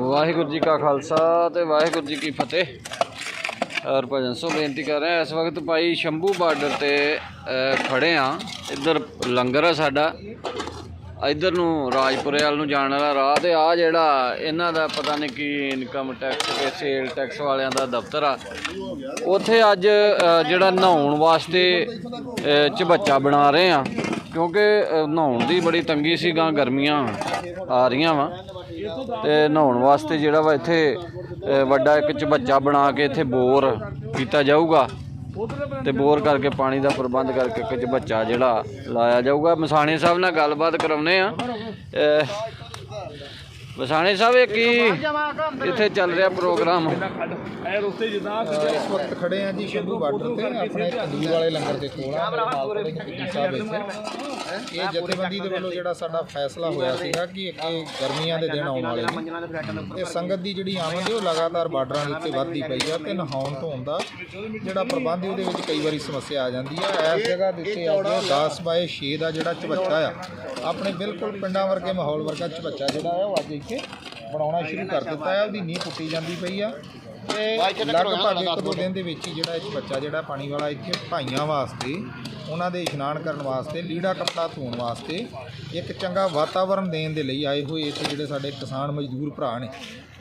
ਵਾਹਿਗੁਰੂ ਜੀ ਕਾ ਖਾਲਸਾ ਤੇ ਵਾਹਿਗੁਰੂ ਜੀ ਕੀ ਫਤਿਹ। ਔਰ ਭਜਨ ਸੋ ਬੇਨਤੀ ਕਰ ਰਹੇ ਹਾਂ ਇਸ ਵਕਤ ਭਾਈ ਸ਼ੰਭੂ ਬਾਰਡਰ ਤੇ ਅ, ਖੜੇ ਆ ਇੱਧਰ ਲੰਗਰ ਆ ਸਾਡਾ। ਇੱਧਰ ਨੂੰ ਰਾਜਪੁਰੇ ਵੱਲ ਨੂੰ ਜਾਣ ਵਾਲਾ ਰਾਹ ਤੇ ਆ ਜਿਹੜਾ ਇਹਨਾਂ ਦਾ ਪਤਾ ਨਹੀਂ ਕੀ ਇਨਕਮ ਟੈਕਸ ਤੇ ਸੇਲ ਟੈਕਸ ਵਾਲਿਆਂ ਦਾ ਦਫ਼ਤਰ ਆ। ਉੱਥੇ ਅੱਜ ਜਿਹੜਾ ਨਹਾਉਣ ਵਾਸਤੇ ਅ, ਬਣਾ ਰਹੇ ਆ ਕਿਉਂਕਿ ਅ, ਨਹਾਉਣ ਦੀ ਬੜੀ ਤੰਗੀ ਸੀ ਗਾਂ ਗਰਮੀਆਂ ਆ ਰਹੀਆਂ ਵਾ। ਤੇ ਨਹਾਉਣ ਵਾਸਤੇ ਜਿਹੜਾ ਵਾ ਇੱਥੇ ਅ, ਵੱਡਾ ਇੱਕ ਝਬੱਚਾ ਬਣਾ ਕੇ ਇੱਥੇ ਬੋਰ ਕੀਤਾ ਜਾਊਗਾ। ਤੇ ਬੋਰ ਕਰਕੇ ਪਾਣੀ ਦਾ ਪ੍ਰਬੰਧ ਕਰਕੇ ਇੱਕ ਚਬੱਚਾ ਜਿਹੜਾ ਲਾਇਆ ਜਾਊਗਾ। ਮਸਾਣੇ ਸਾਹਿਬ ਨਾਲ ਗੱਲਬਾਤ ਕਰਾਉਨੇ ਆ। ਮਸਾਣੇ ਸਾਹਿਬ ਇਹ ਕੀ ਇੱਥੇ ਚੱਲ ਰਿਹਾ ਪ੍ਰੋਗਰਾਮ? ਇਸ ਵਕਤ ਖੜੇ ਆ ਜੀ ਸ਼ੰਭੂ ਬਾਰਡਰ ਤੇ ਆਪਣੇ ਤੰਦੂਰ ਵਾਲੇ ਲੰਗਰ ਦੇ ਕੋਲ ਆ ਮੇਰੇ ਮਾਲਪੁਰ ਦੇ ਜੀ ਸਾਹਿਬ ਇੱਥੇ। ਇਹ ਜਥੇਬੰਦੀ ਦੇ ਵੱਲੋਂ ਜਿਹੜਾ ਸਾਡਾ ਫੈਸਲਾ ਹੋਇਆ ਸੀਗਾ ਕਿ ਅੱਗੇ ਗਰਮੀਆਂ ਦੇ ਦਿਨ ਆਉਣ ਵਾਲੇ ਨੇ। ਸੰਗਤ ਦੀ ਜਿਹੜੀ ਆਮਦ ਹੈ ਉਹ ਲਗਾਤਾਰ ਬਾਰਡਰਾਂ ਦੇ ਉੱਤੇ ਵੱਧਦੀ ਪਈ ਆ ਤੇ ਨਹਾਉਣ ਧੋਣ ਦਾ ਜਿਹੜਾ ਪ੍ਰਬੰਧ ਉਹਦੇ ਵਿੱਚ ਕਈ ਵਾਰੀ ਸਮੱਸਿਆ ਆ ਜਾਂਦੀ ਆ। ਇਸ ਜਗ੍ਹਾ ਦੇ ਉੱਤੇ ਅੱਜ 10 ਬਾਏ 6 ਦਾ ਜਿਹੜਾ ਝਬੱਚਾ ਆ ਆਪਣੇ ਬਿਲਕੁਲ ਪਿੰਡਾਂ ਵਰਗੇ ਮਾਹੌਲ ਵਰਗਾ ਝਬੱਚਾ ਜਿਹੜਾ ਆ ਉਹ ਅੱਜ ਇੱਥੇ ਬਣਾਉਣਾ ਸ਼ੁਰੂ ਕਰ ਦਿੱਤਾ ਹੈ। ਉਹਦੀ ਨੀਂਹ ਪੁੱਟੀ ਜਾਂਦੀ ਪਈ ਆ। ਤੇ ਲਗਭਗ ਇੱਕ ਦੋ ਦਿਨ ਦੇ ਵਿੱਚ ਹੀ ਜਿਹੜਾ ਇਹ ਬੱਚਾ ਜਿਹੜਾ ਪਾਣੀ ਵਾਲਾ ਇੱਥੇ ਭਾਈਆਂ ਵਾਸਤੇ ਉਹਨਾਂ ਦੇ ਇਸ਼ਨਾਨ ਕਰਨ ਵਾਸਤੇ, ਲੀੜਾ ਕੱਪੜਾ ਧੋਣ ਵਾਸਤੇ ਇੱਕ ਚੰਗਾ ਵਾਤਾਵਰਣ ਦੇਣ ਦੇ ਲਈ ਆਏ ਹੋਏ ਇੱਥੇ ਜਿਹੜੇ ਸਾਡੇ ਕਿਸਾਨ ਮਜ਼ਦੂਰ ਭਰਾ ਨੇ।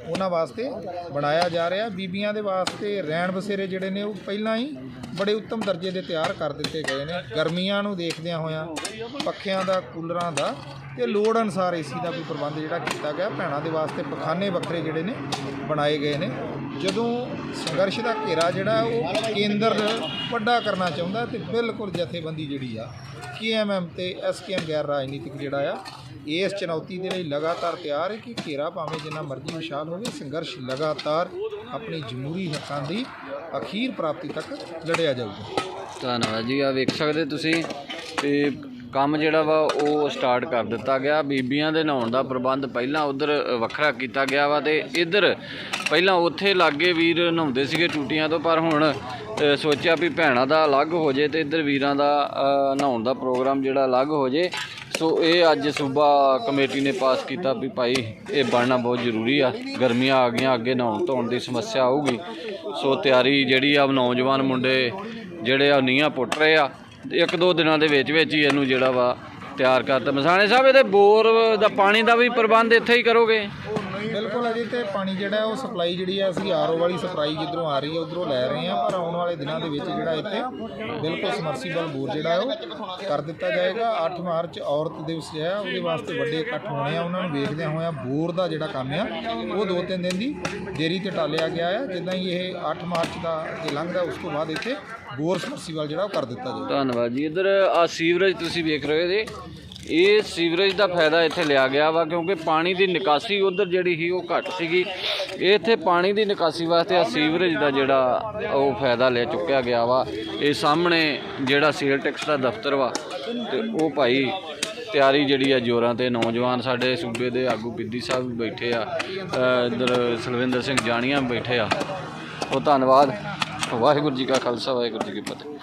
ਉਹਨਾਂ ਵਾਸਤੇ ਬਣਾਇਆ ਜਾ ਰਿਹਾ। ਬੀਬੀਆਂ ਦੇ ਵਾਸਤੇ ਰਹਿਣ ਬਸੇਰੇ ਜਿਹੜੇ ਨੇ ਉਹ ਪਹਿਲਾਂ ਹੀ ਬੜੇ ਉੱਤਮ ਦਰਜੇ ਦੇ ਤਿਆਰ ਕਰ ਦਿੱਤੇ ਗਏ ਨੇ। ਗਰਮੀਆਂ ਨੂੰ ਦੇਖਦਿਆਂ ਹੋਇਆਂ, ਪੱਖਿਆਂ ਦਾ, ਕੂਲਰਾਂ ਦਾ ਤੇ ਲੋੜ ਅਨਸਾਰ ਏਸੀ ਦਾ ਵੀ ਪ੍ਰਬੰਧ ਜਿਹੜਾ ਕੀਤਾ ਗਿਆ। ਭੈਣਾਂ ਦੇ ਵਾਸਤੇ ਪਖਾਨੇ ਵੱਖਰੇ ਜਿਹੜੇ ਨੇ ਬਣਾਏ ਗਏ ਨੇ। ਜਦੋਂ ਸੰਘਰਸ਼ ਦਾ ਘੇਰਾ ਜਿਹੜਾ ਉਹ ਕੇਂਦਰ ਵੱਡਾ ਕਰਨਾ ਚਾਹੁੰਦਾ ਤੇ ਬਿਲਕੁਲ ਜਥੇਬੰਦੀ ਜਿਹੜੀ ਆ, ਕੇਐਮਐਮ ਤੇ ਐਸਕੇਐਮ ਗੈਰ ਰਾਜਨੀਤਿਕ ਜਿਹੜਾ ਆ ਇਸ ਚੁਣੌਤੀ ਦੇ ਲਈ ਲਗਾਤਾਰ ਤਿਆਰ ਹੈ ਕਿ ਘੇਰਾ ਭਾਵੇਂ ਜਿੰਨਾ ਮਰਜ਼ੀ ਵਿਸ਼ਾਲ ਹੋਵੇ, ਸੰਘਰਸ਼ ਲਗਾਤਾਰ ਆਪਣੀ ਜਮਹੂਰੀ ਹੱਕਾਂ ਦੀ ਅਖੀਰ ਪ੍ਰਾਪਤੀ ਤੱਕ ਲੜਿਆ ਜਾਊਗਾ। ਧੰਨਵਾਦ ਜੀ ਆ ਵੇਖ ਸਕਦੇ ਤੁਸੀਂ ਤੇ ਕੰਮ ਜਿਹੜਾ ਵਾ, ਉਹ ਸਟਾਰਟ ਕਰ ਦਿੱਤਾ ਗਿਆ। ਬੀਬੀਆਂ ਦੇ ਨਹਾਉਣ ਦਾ ਪ੍ਰਬੰਧ ਪਹਿਲਾਂ ਉਧਰ ਵੱਖਰਾ ਕੀਤਾ ਗਿਆ ਵਾ ਤੇ ਇੱਧਰ ਪਹਿਲਾਂ ਉੱਥੇ ਲਾਗੇ ਵੀਰ ਨਹਾਉਂਦੇ ਸੀਗੇ ਟੂਟੀਆਂ ਤੋਂ, ਪਰ ਹੁਣ ਸੋਚਿਆ ਵੀ ਭੈਣਾਂ ਦਾ ਅਲੱਗ ਹੋ ਜੇ ਤੇ ਇੱਧਰ ਵੀਰਾਂ ਦਾ ਨਹਾਉਣ ਦਾ ਪ੍ਰੋਗਰਾਮ ਜਿਹੜਾ ਅਲੱਗ ਹੋ ਜੇ। ਸੋ ਇਹ ਅੱਜ ਸੂਬਾ ਕਮੇਟੀ ਨੇ ਪਾਸ ਕੀਤਾ ਵੀ ਭਾਈ ਇਹ ਬਣਨਾ ਬਹੁਤ ਜ਼ਰੂਰੀ ਆ। ਗਰਮੀਆਂ ਆ ਗਈਆਂ, ਅੱਗੇ ਨਹਾਉਣ ਧੋਣ ਦੀ ਸਮੱਸਿਆ ਆਊਗੀ। ਸੋ ਤਿਆਰੀ ਜਿਹੜੀ ਆ, ਨੌਜਵਾਨ ਮੁੰਡੇ ਜਿਹੜੇ ਆ, ਨੀਹਾਂ ਪੁੱਟ ਰਹੇ ਆ। ਇੱਕ ਦੋ ਦਿਨਾਂ ਦੇ ਵਿੱਚ ਵਿੱਚ ਹੀ ਇਹਨੂੰ ਜਿਹੜਾ ਵਾ ਤਿਆਰ ਕਰਤਾ। ਮਸਾਣੇ ਸਾਹਿਬ, ਇਹਦੇ ਬੋਰ ਦਾ ਪਾਣੀ ਦਾ ਵੀ ਪ੍ਰਬੰਧ ਇੱਥੇ ਹੀ ਕਰੋਗੇ? ਬਿਲਕੁਲ ਅਜੇ ਤੇ ਪਾਣੀ ਜਿਹੜਾ ਉਹ ਸਪਲਾਈ ਜਿਹੜੀ ਆ ਅਸੀਂ ਆਰਓ ਵਾਲੀ ਸਪਲਾਈ ਜਿੱਧਰੋਂ ਆ ਰਹੀ ਹੈ ਉਧਰੋਂ ਲੈ ਰਹੇ ਹਾਂ ਪਰ ਆਉਣ ਵਾਲੇ ਦਿਨਾਂ ਦੇ ਵਿੱਚ ਜਿਹੜਾ ਇੱਥੇ ਬਿਲਕੁਲ ਸਮਰਸੀਬਲ ਬੋਰ ਜਿਹੜਾ ਉਹ ਕਰ ਦਿੱਤਾ ਜਾਏਗਾ। 8 ਮਾਰਚ ਔਰਤ ਦਿਵਸ ਹੈ ਉਹਦੇ ਵਾਸਤੇ ਵੱਡੇ ਇਕੱਠ ਹੋਣੇ ਆ ਉਹਨਾਂ ਨੂੰ ਵੇਖਦਿਆਂ ਹੋਇਆਂ ਬੋਰ ਦਾ ਜਿਹੜਾ ਕੰਮ ਆ ਉਹ ਦੋ ਤਿੰਨ ਦਿਨ ਦੀ ਦੇਰੀ ਤੇ ਟਾਲਿਆ ਗਿਆ ਹੈ ਜਿੱਦਾਂ ਹੀ ਇਹ 8 ਮਾਰਚ ਦਾ ਇਹ ਲੰਘਦਾ ਉਸ ਤੋਂ ਬਾਅਦ ਇੱਥੇ ਬੋਰ ਸਮਰਸੀਬਲ ਜਿਹੜਾ ਉਹ ਕਰ ਦਿੱਤਾ ਜਾਏਗਾ। ਧੰਨਵਾਦ ਜੀ। ਇੱਧਰ ਆ ਸੀਵਰੇਜ ਤੁਸੀਂ ਵੇਖ ਰਹੇ ਹੋ ਜੀ ਇਹ ਸੀਵਰੇਜ ਦਾ ਫਾਇਦਾ ਇੱਥੇ ਲਿਆ ਗਿਆ ਵਾ ਕਿਉਂਕਿ ਪਾਣੀ ਦੀ ਨਿਕਾਸੀ ਉਧਰ ਜਿਹੜੀ ਸੀ ਉਹ ਘੱਟ ਸੀਗੀ। ਇੱਥੇ ਪਾਣੀ ਦੀ ਨਿਕਾਸੀ ਵਾਸਤੇ ਆ ਸੀਵਰੇਜ ਦਾ ਜਿਹੜਾ ਉਹ ਫਾਇਦਾ ਲੈ ਚੁੱਕਿਆ ਗਿਆ ਵਾ। ਇਹ ਸਾਹਮਣੇ ਜਿਹੜਾ ਸੇਲ ਟੈਕਸ ਦਾ ਦਫ਼ਤਰ ਵਾ ਤੇ ਉਹ ਭਾਈ ਤਿਆਰੀ ਜਿਹੜੀ ਆ ਜੋਰਾਂ ਤੇ ਨੌਜਵਾਨ ਸਾਡੇ ਸੂਬੇ ਦੇ ਆਗੂ ਬਿੱਦੀ ਸਾਹਿਬ ਵੀ ਬੈਠੇ ਆ ਅ, ਇੱਧਰ ਸਲਵਿੰਦਰ ਸਿੰਘ ਜਾਣੀਆਂ ਵੀ ਬੈਠੇ ਆ। ਉਹ ਧੰਨਵਾਦ। ਵਾਹਿਗੁਰੂ ਜੀ ਕਾ ਖਾਲਸਾ ਵਾਹਿਗੁਰੂ ਜੀ ਕੀ ਫਤਿਹ।